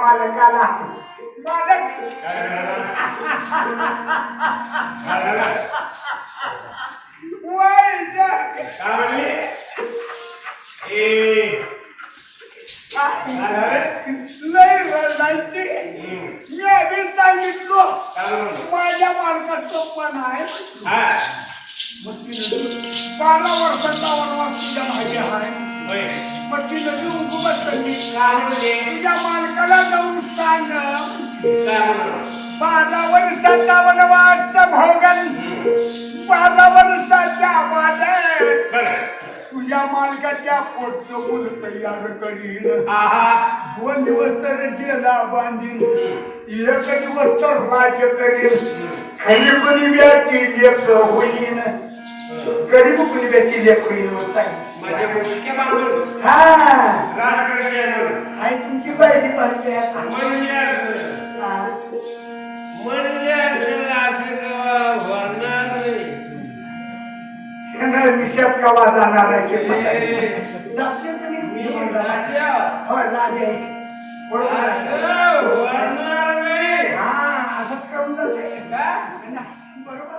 मालकाला मालक लय रडायची मी आधी सांगितलो माझ्या मालकाचं पण आहे बारा वर्षाचा वनवास तुझ्या मागे आहे. ती मालकाला जाऊन सांग. भोगन. वाड्यात तुझ्या मालकाच्या पोटचं मूल तयार करीन. दोन दिवस तर जेला बांधीन. एक दिवस तर राज्य करीन. खरी कुणब्याची लेख होईन. गरीब कुणब्याची लेख होईन सांग. माझ्या हा. विषयात कवा जाणार आहे. हो. असं हा करून? बरोबर?